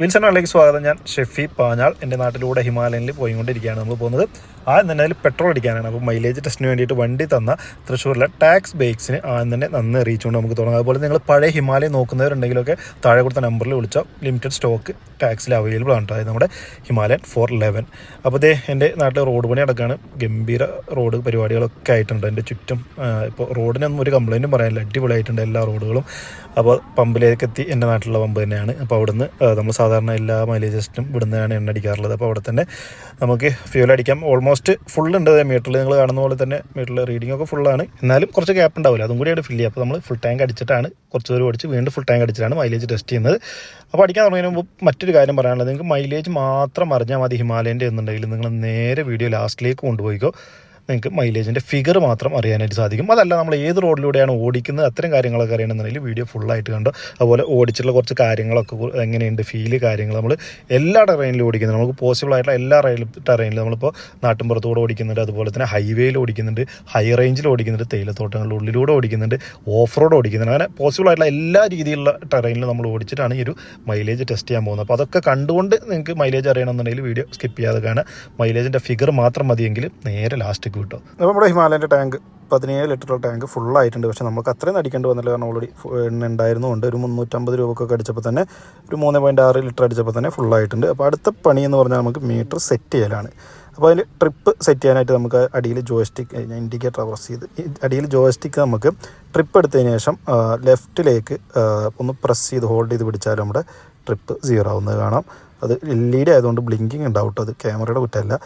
Wilson സ്വാഗതം. ഞാൻ ഷെഫി പാഞ്ഞാൾ. എന്റെ നാട്ടിലൂടെ ഹിമാലയനിൽ പോയിക്കൊണ്ടിരിക്കുകയാണ് നമ്മൾ പോകുന്നത്. ആദ്യം തന്നെ അതിൽ പെട്രോൾ അടിക്കാനാണ്. അപ്പോൾ മൈലേജ് ടെസ്റ്റിന് വേണ്ടിയിട്ട് വണ്ടി തന്ന തൃശ്ശൂരിലെ ടാക്സ് ബൈക്സിന് ആദ്യം തന്നെ നന്ദി അറിയിച്ചുകൊണ്ട് നമുക്ക് തുടങ്ങാം. അതുപോലെ നിങ്ങൾ പഴയ ഹിമാലയം നോക്കുന്നവരുണ്ടെങ്കിലൊക്കെ താഴെ കൊടുത്ത നമ്പറിൽ വിളിച്ചാൽ ലിമിറ്റഡ് സ്റ്റോക്ക് ടാക്സിൽ അവൈലബിൾ ആണ്. അതായത് നമ്മുടെ ഹിമാലയൻ ഫോർ ലെവൻ അപ്പോൾ ഇതേ എന്റെ നാട്ടിൽ റോഡ് പണി അടക്കാണ് ഗംഭീര റോഡ് പരിപാടികളൊക്കെ ആയിട്ടുണ്ട്. എന്റെ ചുറ്റും ഇപ്പോൾ റോഡിനൊന്നും ഒരു കംപ്ലൈന്റും പറയാനില്ല. അടിപൊളിയായിട്ടുണ്ട് എല്ലാ റോഡുകളും. അപ്പോൾ പമ്പിലേക്ക് എത്തി എന്റെ നാട്ടിലുള്ള പമ്പ് തന്നെയാണ്. അപ്പോൾ അവിടുന്ന് നമ്മൾ സാധാരണ എല്ലാ മൈലേജസ്റ്റും ഇവിടുന്നാണ് എണ്ണ അടിക്കാറുള്ളത്. അപ്പോൾ അവിടെ തന്നെ നമുക്ക് ഫ്യൂൽ അടിക്കാം. ഓൾമോസ്റ്റ് ഫുൾ ഉണ്ട് മീറ്ററിൽ നിങ്ങൾ കാണുന്ന പോലെ തന്നെ മീറ്ററിൽ റീഡിംഗ് ഒക്കെ ഫുള്ളാണ് എന്നാലും കുറച്ച് ഗ്യാപ്പ് ഉണ്ടാവില്ല. അതും കൂടിയാണ് ഫില്ല് ചെയ്യുക അപ്പോൾ നമ്മൾ ഫുൾ ടാങ്ക് അടിച്ചിട്ടാണ് കുറച്ച് ദൂരം ഓടിച്ച് വീണ്ടും ഫുൾ ടാങ്ക് അടിച്ചിട്ടാണ് മൈലേജ് ടെസ്റ്റ് ചെയ്യുന്നത്. അപ്പോൾ അടിക്കാൻ തുടങ്ങിയ മുമ്പ് മറ്റൊരു കാര്യം പറയാനുള്ളത്. നിങ്ങൾക്ക് മൈലേജ് മാത്രം അറിഞ്ഞാൽ മതി ഹിമാലയന്റെ എന്നുണ്ടെങ്കിൽ. നിങ്ങൾ നേരെ വീഡിയോ ലാസ്റ്റിലേക്ക് കൊണ്ടുപോയിക്കോ. നിങ്ങൾക്ക് മൈലേജിന്റെ ഫിഗർ മാത്രം അറിയാനായിട്ട് സാധിക്കും. അതല്ല നമ്മൾ ഏത് റോഡിലൂടെയാണ് ഓടിക്കുന്നത് അത്തരം കാര്യങ്ങളൊക്കെ അറിയണമെന്നുണ്ടെങ്കിൽ വീഡിയോ ഫുള്ളായിട്ട് കണ്ടോ? അതുപോലെ ഓടിച്ചിട്ടുള്ള കുറച്ച് കാര്യങ്ങളൊക്കെ എങ്ങനെയുണ്ട് ഫീൽ കാര്യങ്ങൾ നമ്മൾ എല്ലാ ടെറൈനിലും ഓടിക്കുന്നുണ്ട്. നമുക്ക് പോസിബിൾ ആയിട്ടുള്ള എല്ലാ റെയിൽ ടെറൈനിലും നമ്മളിപ്പോൾ നാട്ടിൻപുറത്തൂടെ ഓടിക്കുന്നുണ്ട്. അതുപോലെ തന്നെ ഹൈവേയിൽ ഓടിക്കുന്നുണ്ട്. ഹൈ റേഞ്ചിൽ ഓടിക്കുന്നുണ്ട്. തേയിലത്തോട്ടങ്ങളുടെ ഉള്ളിലൂടെ ഓടിക്കുന്നുണ്ട്. Off road ഓടിക്കുന്നുണ്ട്. അങ്ങനെ പോസിബിൾ ആയിട്ടുള്ള എല്ലാ രീതിയിലുള്ള ടെറൈനിലും നമ്മൾ ഓടിച്ചിട്ടാണ് ഈ ഒരു മൈലേജ് ടെസ്റ്റ് ചെയ്യാൻ പോകുന്നത്. അപ്പോൾ അതൊക്കെ കണ്ടുകൊണ്ട് നിങ്ങൾക്ക് മൈലേജ് അറിയണമെന്നുണ്ടെങ്കിൽ വീഡിയോ സ്കിപ്പ് ചെയ്യാതെ കാണാം മൈലേജിന്റെ ഫിഗർ മാത്രം മതിയെങ്കിൽ നേരെ ലാസ്റ്റ് കിട്ടും. അപ്പോൾ നമ്മുടെ ഹിമാലയന്റെ ടാങ്ക് പതിനേഴ് ലിറ്റർ ടാങ്ക് ഫുൾ ആയിട്ടുണ്ട് പക്ഷേ നമുക്ക് അത്രയും അടിക്കേണ്ടി വന്നില്ല. കാരണം ഓൾറെഡി എണ്ണ ഉണ്ടായിരുന്നുകൊണ്ട് ഒരു മുന്നൂറ്റമ്പത് രൂപക്കൊക്കെ അടിച്ചപ്പോൾ തന്നെ ഒരു മൂന്ന് പോയിന്റ് ആറ് ലിറ്റർ അടിച്ചപ്പോൾ തന്നെ ഫുൾ ആയിട്ടുണ്ട് അപ്പോൾ അടുത്ത പണി എന്ന് പറഞ്ഞാൽ നമുക്ക് മീറ്റർ സെറ്റ് ചെയ്യലാണ്. അപ്പോൾ അതിൽ ട്രിപ്പ് സെറ്റ് ചെയ്യാനായിട്ട് നമുക്ക് അടിയിൽ ജോയിസ്റ്റിക്ക് ഇൻഡിക്കേറ്റർ പ്രസ് ചെയ്ത്. അടിയിൽ ജോയിസ്റ്റിക്ക് നമുക്ക് ട്രിപ്പ് എടുത്തതിന് ശേഷം ലെഫ്റ്റിലേക്ക് ഒന്ന് പ്രസ് ചെയ്ത് ഹോൾഡ് ചെയ്ത് പിടിച്ചാൽ നമ്മുടെ ട്രിപ്പ് സീറോ ആവുന്നത് കാണാം. അത് എൽ ഇ ഡി ആയതുകൊണ്ട് ബ്ലിങ്കിങ് ഉണ്ടാവും കേട്ടോ അത് ക്യാമറയുടെ കുറ്റമല്ല.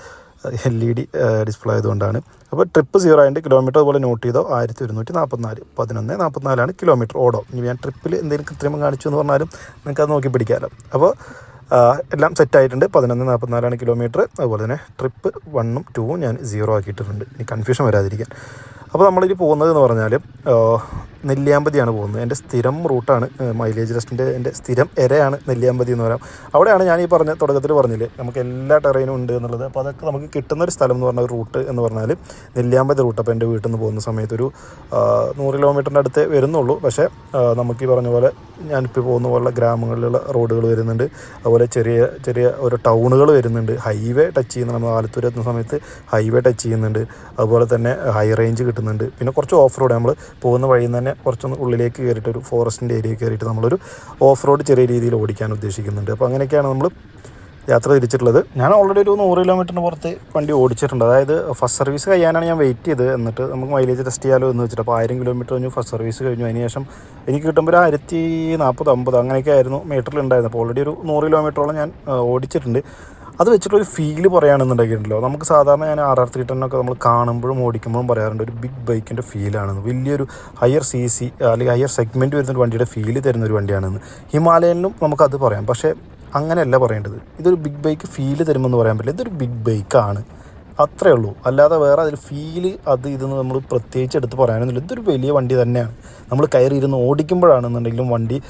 എൽ ഇ ഡി ഡിസ്പ്ലേ ആയതുകൊണ്ടാണ്. അപ്പോൾ ട്രിപ്പ് സീറോ ആയിട്ട് കിലോമീറ്റർ അതുപോലെ നോട്ട് ചെയ്തോ ആയിരത്തി ഒരുന്നൂറ്റി നാൽപ്പത്തിനാല് പതിനൊന്ന് നാൽപ്പത്തിനാലാണ് കിലോമീറ്റർ ഓടോ. ഇനി ഞാൻ ട്രിപ്പിൽ എന്തെങ്കിലും കൃത്രിമം കാണിച്ചു എന്ന് പറഞ്ഞാലും നിങ്ങൾക്ക് അത് നോക്കി പിടിക്കാമല്ലോ അപ്പോൾ എല്ലാം സെറ്റ് ആയിട്ടുണ്ട്. പതിനൊന്ന് നാൽപ്പത്തിനാലാണ് കിലോമീറ്റർ. അതുപോലെ തന്നെ ട്രിപ്പ് വണ്ണും ടൂവും ഞാൻ സീറോ ആക്കിയിട്ടുണ്ട്. ഇനി കൺഫ്യൂഷൻ വരാതിരിക്കാൻ. അപ്പോൾ നമ്മളിനി പോകുന്നത് എന്ന് പറഞ്ഞാൽ നെല്ലിയാമ്പതിയാണ് പോകുന്നത്. എന്റെ സ്ഥിരം റൂട്ടാണ് മൈലേജ് ടെസ്റ്റിന്റെ എന്റെ സ്ഥിരം എരയാണ് നെല്ലിയാമ്പതി എന്ന് പറയാം. അവിടെയാണ് ഞാൻ ഈ പറഞ്ഞ തുടക്കത്തിൽ പറഞ്ഞില്ലേ നമുക്ക് എല്ലാ ടെറൈനും ഉണ്ട് എന്നുള്ളത്. അപ്പോൾ അതൊക്കെ നമുക്ക് കിട്ടുന്ന ഒരു സ്ഥലം എന്ന് പറഞ്ഞ റൂട്ട് എന്ന് പറഞ്ഞാൽ നെല്ലിയാമ്പതി റൂട്ട് അപ്പോൾ എന്റെ വീട്ടിൽ നിന്ന് പോകുന്ന സമയത്ത് ഒരു നൂറ് കിലോമീറ്ററിന്റെ അടുത്ത് വരുന്നുള്ളൂ. പക്ഷേ നമുക്ക് ഈ പറഞ്ഞ പോലെ ഞാനിപ്പോൾ പോകുന്ന പോലുള്ള ഗ്രാമങ്ങളിലുള്ള റോഡുകൾ വരുന്നുണ്ട്. അതുപോലെ ചെറിയ ചെറിയ ഓരോ ടൗണുകൾ വരുന്നുണ്ട്. ഹൈവേ ടച്ച് ചെയ്യുന്നുണ്ട് നമ്മൾ ആലത്തൂർ എത്തുന്ന സമയത്ത് ഹൈവേ ടച്ച് ചെയ്യുന്നുണ്ട്. അതുപോലെ തന്നെ ഹൈ റേഞ്ച് കിട്ടുന്നുണ്ട്. പിന്നെ കുറച്ച് ഓഫ് റോഡ് നമ്മൾ പോകുന്ന വഴിയിൽ നിന്ന് തന്നെ കുറച്ചൊന്ന് ഉള്ളിലേക്ക് കയറിയിട്ട് ഒരു ഫോറസ്റ്റിന്റെ ഏരിയ കയറിയിട്ട് നമ്മളൊരു ഓഫ് റോഡ് ചെറിയ രീതിയിൽ ഓടിക്കാൻ ഉദ്ദേശിക്കുന്നുണ്ട്. അപ്പോൾ അങ്ങനെയൊക്കെയാണ് നമ്മൾ യാത്ര തിരിച്ചിട്ടുള്ളത്. ഞാൻ ഓൾറെഡി ഒരു നൂറ് കിലോമീറ്ററിന് പുറത്ത് വണ്ടി ഓടിച്ചിട്ടുണ്ട്. അതായത് ഫസ്റ്റ് സർവീസ് കഴിയാനാണ് ഞാൻ വെയിറ്റ് ചെയ്ത് എന്നിട്ട് നമുക്ക് മൈലേജ് ടെസ്റ്റ് ചെയ്യാലോ എന്ന് വെച്ചിട്ട് അപ്പോൾ ആയിരം കിലോമീറ്റർ കഴിഞ്ഞു ഫസ്റ്റ് സർവീസ് കഴിഞ്ഞു. അതിന് ശേഷം എനിക്ക് കിട്ടുമ്പോൾ ഒരു ആയിരത്തി നാൽപ്പത് അമ്പത് അങ്ങനെയൊക്കെ ആയിരുന്നു മീറ്ററിൽ ഉണ്ടായിരുന്നത്. അപ്പോൾ ഓൾറെഡി ഒരു നൂറ് കിലോമീറ്ററോളം ഞാൻ ഓടിച്ചിട്ടുണ്ട്. അത് വെച്ചിട്ടൊരു ഫീൽ പറയുകയാണെന്നുണ്ടെങ്കിലോ നമുക്ക് സാധാരണ ഞാൻ ആർ ആർ ത്രീ ടെന്നൊക്കെ നമ്മൾ കാണുമ്പോഴും ഓടിക്കുമ്പോഴും പറയാറുണ്ട് ഒരു ബിഗ് ബൈക്കിന്റെ ഫീലാണെന്ന് വലിയൊരു ഹയർ സി സി അല്ലെങ്കിൽ ഹയർ സെഗ്മെന്റ് വരുന്ന വണ്ടിയുടെ ഫീൽ തരുന്ന ഒരു വണ്ടിയാണെന്ന്. ഹിമാലയനിലും നമുക്കത് പറയാം. പക്ഷേ അങ്ങനെയല്ല പറയേണ്ടത്. ഇതൊരു ബിഗ് ബൈക്ക് ഫീൽ തരുമെന്ന് പറയാൻ പറ്റില്ല. ഇതൊരു ബിഗ് ബൈക്കാണ് അത്രേ ഉള്ളൂ. അല്ലാതെ വേറെ അതിൽ ഫീൽ അത് ഇതെന്ന് നമ്മൾ പ്രത്യേകിച്ച് എടുത്ത് പറയാനൊന്നുമില്ല. ഇതൊരു വലിയ വണ്ടി തന്നെയാണ്. നമ്മൾ കയറി ഇരുന്ന് ഓടിക്കുമ്പോഴാണെന്നുണ്ടെങ്കിലും വണ്ടി